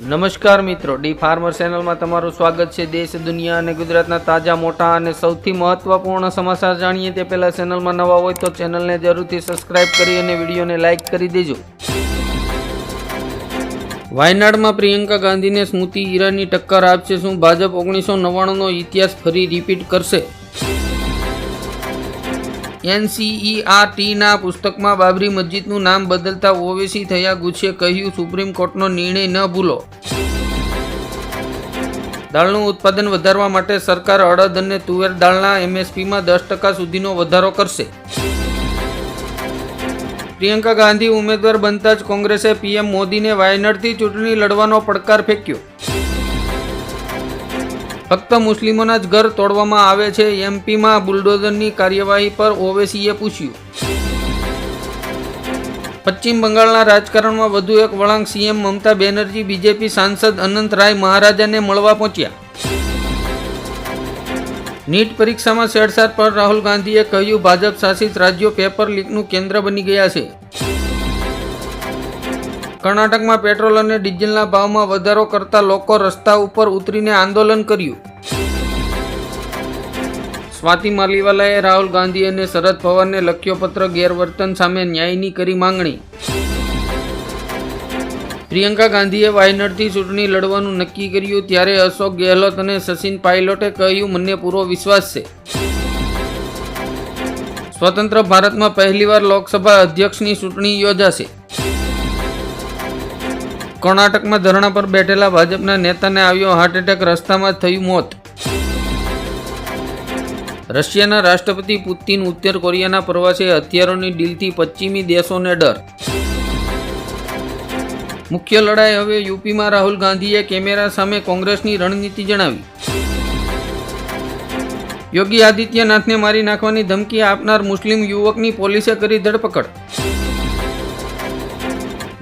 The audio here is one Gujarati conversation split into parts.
નમસ્કાર મિત્રો, ડી ફાર્મર ચેનલમાં તમારું સ્વાગત છે. દેશ, દુનિયા અને ગુજરાતના તાજા, મોટા અને સૌથી મહત્વપૂર્ણ સમાચાર જાણીએ તે પહેલાં ચેનલમાં નવા હોય તો ચેનલને જરૂરથી સબસ્ક્રાઇબ કરી અને વિડીયોને લાઇક કરી દેજો. વાયનાડમાં પ્રિયંકા ગાંધીને સ્મૃતિ ઈરાની ટક્કર આપશે શું ભાજપ ઓગણીસો નવ્વાણુંનો ઇતિહાસ ફરી રિપીટ કરશે? એનસીઈઆરટીના પુસ્તકમાં બાબરી મસ્જિદનું નામ બદલતા ઓવેસી થયા ગુચ્છે કહ્યું, સુપ્રીમ કોર્ટનો નિર્ણય ન ભૂલો. દાળનું ઉત્પાદન વધારવા માટે સરકાર અડદ અને તુવેર દાળના એમએસપીમાં દસ ટકા સુધીનો વધારો કરશે. પ્રિયંકા ગાંધી ઉમેદવાર બનતા જ કોંગ્રેસે પીએમ મોદીને વાયનાડથી ચૂંટણી લડવાનો પડકાર ફેંક્યો. ફક્ત મુસ્લિમોના જ ઘર તોડવામાં આવે છે, એમપીમાં બુલડોઝરની કાર્યવાહી પર ઓવેસીએ પૂછ્યું. પશ્ચિમ બંગાળના રાજકારણમાં વધુ એક વળાંક સીએમ મમતા બેનર્જી બીજેપી સાંસદ અનંત રાય મહારાજાને મળવા પહોંચ્યા. નીટ પરીક્ષામાં છેડછાડ પર રાહુલ ગાંધીએ કહ્યું, ભાજપ શાસિત રાજ્યો પેપર લીકનું કેન્દ્ર બની ગયા છે. કર્ણાટકમાં પેટ્રોલ અને ડીઝલના ભાવમાં વધારો કરતા લોકો રસ્તા ઉપર ઉતરીને આંદોલન કર્યું. સ્વાતિ માલીવાલાએ રાહુલ ગાંધી અને શરદ પવારને લખ્યો પત્ર ગેરવર્તન સામે ન્યાયની કરી માંગણી. પ્રિયંકા ગાંધીએ વાયનાડથી ચૂંટણી લડવાનું નક્કી કર્યું ત્યારે અશોક ગેહલોત અને સચિન પાયલોટે કહ્યું, મને પૂરો વિશ્વાસ છે. સ્વતંત્ર ભારતમાં પહેલીવાર લોકસભા અધ્યક્ષની ચૂંટણી યોજાશે. કર્ણાટકમાં ધરણા પર બેઠેલા ભાજપના નેતાને આવ્યો હાર્ટ એટેક રસ્તામાં થયું મોત. રશિયાના રાષ્ટ્રપતિ પુતિન ઉત્તર કોરિયાના પ્રવાસે હથિયારોની ડીલથી પશ્ચિમી દેશોને ડર. મુખ્ય લડાઈ હવે યુપીમાં રાહુલ ગાંધીએ કેમેરા સામે કોંગ્રેસની રણનીતિ જણાવી. યોગી આદિત્યનાથને મારી નાખવાની ધમકી આપનાર મુસ્લિમ યુવકની પોલીસે કરી ધરપકડ.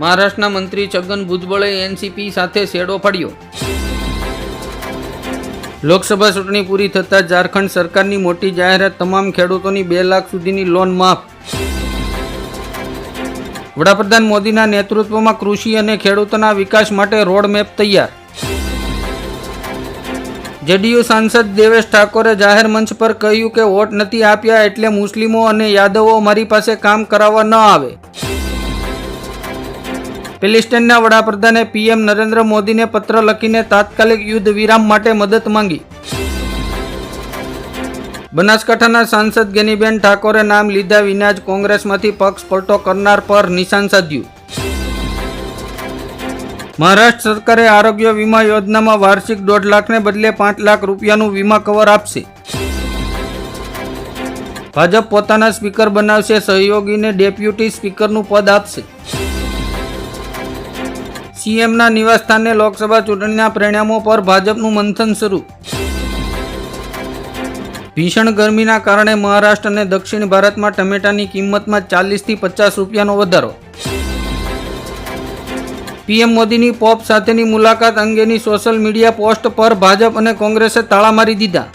મહારાષ્ટ્રના મંત્રી છગન ભુજબળે એનસીપી સાથે શેડો ફાડ્યો. લોકસભા ચૂંટણી પૂરી થતાં ઝારખંડ સરકારની મોટી જાહેરાત તમામ ખેડૂતોની બે લાખ સુધીની લોન માફ. વડાપ્રધાન મોદીના નેતૃત્વમાં કૃષિ અને ખેડૂતોના વિકાસ માટે રોડ મેપ તૈયાર. જેડીયુ સાંસદ દેવેશ ઠાકોરે જાહેર મંચ પર કહ્યું કે વોટ નથી આપ્યા એટલે મુસ્લિમો અને યાદવો મારી પાસે કામ કરાવવા ન આવે. પેલેસ્ટાઇનના વડાપ્રધાને પીએમ નરેન્દ્ર મોદીને પત્ર લખીને તાત્કાલિક યુદ્ધ વિરામ માટે મદદ માંગી. બનાસકાંઠાના સાંસદ ગેનીબેન ઠાકોરે નામ લીધા વિના જ કોંગ્રેસમાંથી પક્ષ પલટો કરનાર પર નિશાન સાધ્યું. મહારાષ્ટ્ર સરકારે આરોગ્ય વીમા યોજનામાં વાર્ષિક દોઢ લાખને બદલે પાંચ લાખ રૂપિયાનું વીમા કવર આપશે. ભાજપ પોતાના સ્પીકર બનાવશે, સહયોગીને ડેપ્યુટી સ્પીકરનું પદ આપશે. સીએમના નિવાસસ્થાને લોકસભા ચૂંટણીના પરિણામો પર ભાજપનું મંથન શરૂ. ભીષણ ગરમીના કારણે મહારાષ્ટ્ર અને દક્ષિણ ભારતમાં ટમેટાની કિંમતમાં ચાલીસથી પચાસ રૂપિયાનો વધારો. પીએમ મોદીની પોપ સાથેની મુલાકાત અંગેની સોશિયલ મીડિયા પોસ્ટ પર ભાજપ અને કોંગ્રેસે તાળા મારી દીધા.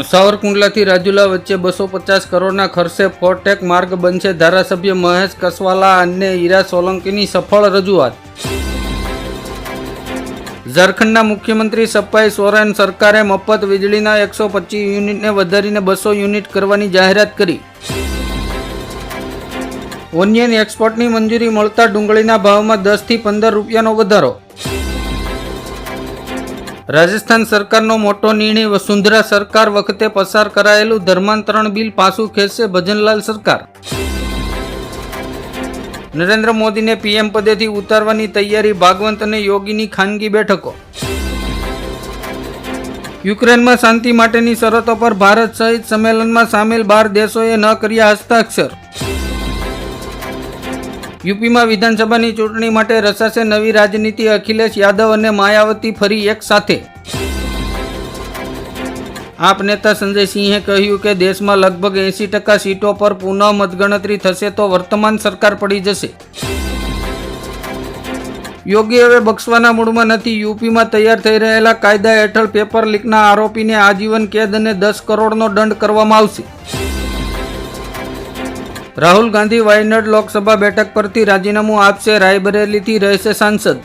સાવરકુંડલાથી રાજુલા વચ્ચે બસો પચાસ કરોડના ખર્ચે ફોરટેક માર્ગ બનશે. ધારાસભ્ય મહેશ કસવાલા અને ઈરા સોલંકીની સફળ રજૂઆત. ઝારખંડના મુખ્યમંત્રી સપાઈ સોરેન સરકારે મફત વીજળીના એકસો પચીસ યુનિટને વધારીને બસો યુનિટ કરવાની જાહેરાત કરી. ઓનિયન એક્સપોર્ટની મંજૂરી મળતા ડુંગળીના ભાવમાં દસથી પંદર રૂપિયાનો વધારો. રાજસ્થાન સરકારનો મોટો નિર્ણય, વસુંધરા સરકાર વખતે પસાર કરાયેલું ધર્માંતરણ બિલ પાછું ખેંચશે ભજનલાલ સરકાર. નરેન્દ્ર મોદીને પીએમ પદેથી ઉતારવાની તૈયારી ભાગવંત અને યોગીની ખાનગી બેઠકો. યુક્રેનમાં શાંતિ માટેની શરતો પર ભારત સહિત સંમેલનમાં સામેલ બાર દેશોએ ન કર્યા હસ્તાક્ષર. યુપીમાં વિધાનસભાની ચૂંટણી માટે રચાશે નવી રાજનીતિ. અખિલેશ યાદવ અને માયાવતી ફરી એક સાથે. આપ નેતા સંજય સિંહે કહ્યું કે દેશમાં લગભગ એંસી ટકા સીટો પર પુનઃ મતગણતરી થશે તો વર્તમાન સરકાર પડી જશે. યોગી હવે બક્ષવાના મૂળમાં નથી. યુપીમાં તૈયાર થઈ રહેલા કાયદા હેઠળ પેપર લીકના આરોપીને આજીવન કેદ અને દસ કરોડનો દંડ કરવામાં આવશે. રાહુલ ગાંધી વાયનાડ લોકસભા બેઠક પરથી રાજીનામું આપશે, રાયબરેલીથી રહેશે સાંસદ.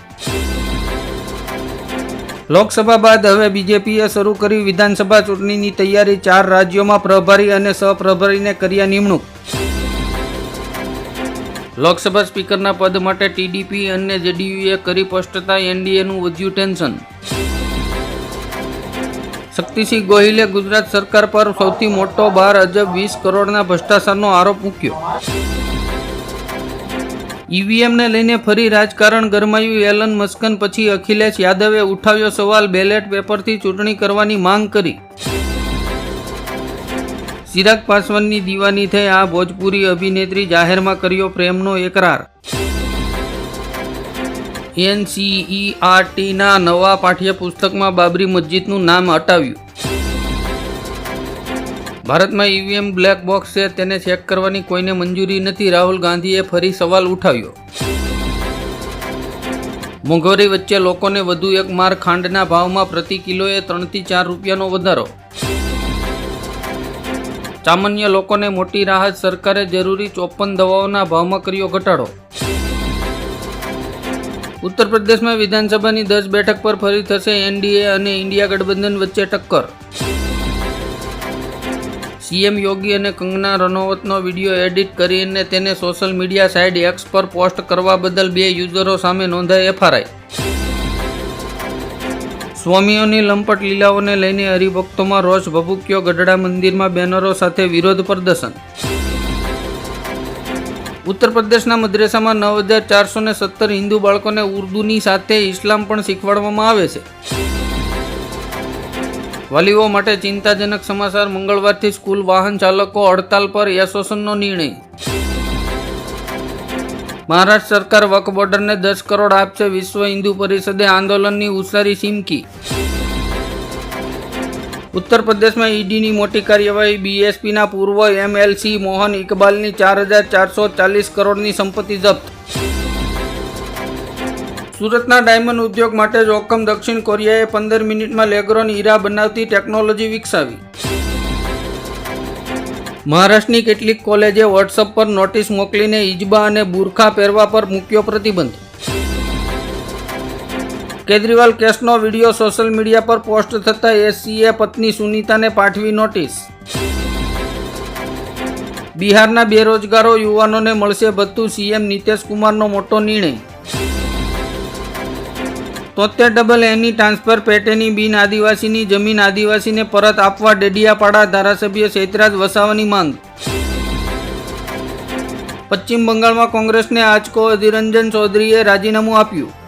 લોકસભા બાદ હવે બીજેપીએ શરૂ કરી વિધાનસભા ચૂંટણીની તૈયારી, ચાર રાજ્યોમાં પ્રભારી અને સહપ્રભારીને કર્યા નિમણૂક. લોકસભા સ્પીકરના પદ માટે ટીડીપી અને જેડીયુએ કરી સ્પષ્ટતા, એનડીએનું વધ્યું ટેન્શન. શક્તિસિંહ ગોહિલે ગુજરાત સરકાર પર સૌથી મોટો બાર અજબ વીસ કરોડના ભ્રષ્ટાચારનો આરોપ મૂક્યો. ઈવીએમને લઈને ફરી રાજકારણ ગરમાયું એલન મસ્કન પછી અખિલેશ યાદવે ઉઠાવ્યો સવાલ, બેલેટ પેપરથી ચૂંટણી કરવાની માંગ કરી. ચિરાગ પાસવાનની દીવાની થઈ આ ભોજપુરી અભિનેત્રી જાહેરમાં કર્યો પ્રેમનો એકરાર. એનસીઈઆરટીના નવા પાઠ્યપુસ્તકમાં બાબરી મસ્જિદનું નામ હટાવ્યું ભારતમાં ઈવીએમ બ્લેક બોક્સ છે, તેને ચેક કરવાની કોઈને મંજૂરી નથી. રાહુલ ગાંધીએ ફરી સવાલ ઉઠાવ્યો. મોંઘવારી વચ્ચે લોકોને વધુ એક માર ખાંડના ભાવમાં પ્રતિ કિલોએ ત્રણથી ચાર રૂપિયાનો વધારો. સામાન્ય લોકોને મોટી રાહત, સરકારે જરૂરી ચોપન દવાઓના ભાવમાં કર્યો ઘટાડો. ઉત્તર પ્રદેશમાં વિધાનસભાની દસ બેઠક પર ફરી થશે એનડીએ અને ઇન્ડિયા ગઠબંધન વચ્ચે ટક્કર. સીએમ યોગી અને કંગના રનોવતનો વીડિયો એડિટ કરીને તેને સોશિયલ મીડિયા સાઇટ એક્સ પર પોસ્ટ કરવા બદલ બે યુઝરો સામે નોંધાઈ એફઆરઆઈ. સ્વામીઓની લંપટ લીલાઓને લઈને હરિભક્તોમાં રોષ, ભભૂક્યો ગઢડા મંદિરમાં બેનરો સાથે વિરોધ પ્રદર્શન. ઉત્તર પ્રદેશના મદ્રેસામાં નવ હજાર ચારસો ને સત્તર હિન્દુ બાળકોને ઉર્દુની સાથે ઇસ્લામ પણ શીખવાડવામાં આવે છે. વાલીઓ માટે ચિંતાજનક સમાચાર મંગળવારથી સ્કૂલ વાહન ચાલકો હડતાલ પર એસોસિએશનનો નિર્ણય. મહારાષ્ટ્ર સરકાર વક બોર્ડરને દસ કરોડ આપશે વિશ્વ હિન્દુ પરિષદે આંદોલનની ઉસારી ચીમકી. ઉત્તર પ્રદેશમાં ઈડીની મોટી કાર્યવાહી, બીએસપીના પૂર્વ એમએલસી મોહન ઇકબાલની ચાર હજાર ચારસો ચાલીસ કરોડની સંપત્તિ જપ્ત. સુરતના ડાયમંડ ઉદ્યોગ માટે જોખમ દક્ષિણ કોરિયાએ પંદર મિનિટમાં લેગ્રોન હીરા બનાવતી ટેકનોલોજી વિકસાવી. મહારાષ્ટ્રની કેટલીક કોલેજે વોટ્સઅપ પર નોટિસ મોકલીને ઇજબા અને બુરખા પહેરવા પર મૂક્યો પ્રતિબંધ. કેજરીવાલ કેસનો વીડિયો સોશિયલ મીડિયા પર પોસ્ટ થતાં એસસીએ પત્ની સુનીતાને પાઠવી નોટિસ. બિહારના બેરોજગારો યુવાનોને મળશે ભથ્થું, સીએમ નીતિશ કુમારનો મોટો નિર્ણય. તોતેર ડબલ એની ટ્રાન્સફર પેટેની બિન આદિવાસીની જમીન આદિવાસીને પરત આપવા ડેડિયાપાડા ધારાસભ્ય ચૈતરાજ વસાવાની માંગ. પશ્ચિમ બંગાળમાં કોંગ્રેસને આંચકો અધિરંજન ચૌધરીએ રાજીનામું આપ્યું.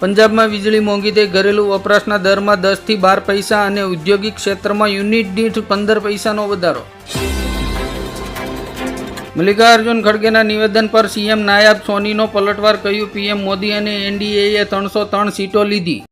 પંજાબમાં વીજળી મોંઘી થઈ, ઘરેલું વપરાશના દરમાં દસથી બાર પૈસા અને ઉદ્યોગિક ક્ષેત્રમાં યુનિટ દીઠ પંદર પૈસાનો વધારો. મલ્લિકાર્જુન ખડગેના નિવેદન પર સીએમ નાયબ સોનીનો પલટવાર, કહ્યું, પીએમ મોદી અને એનડીએએ ત્રણસો ત્રણ સીટો લીધી.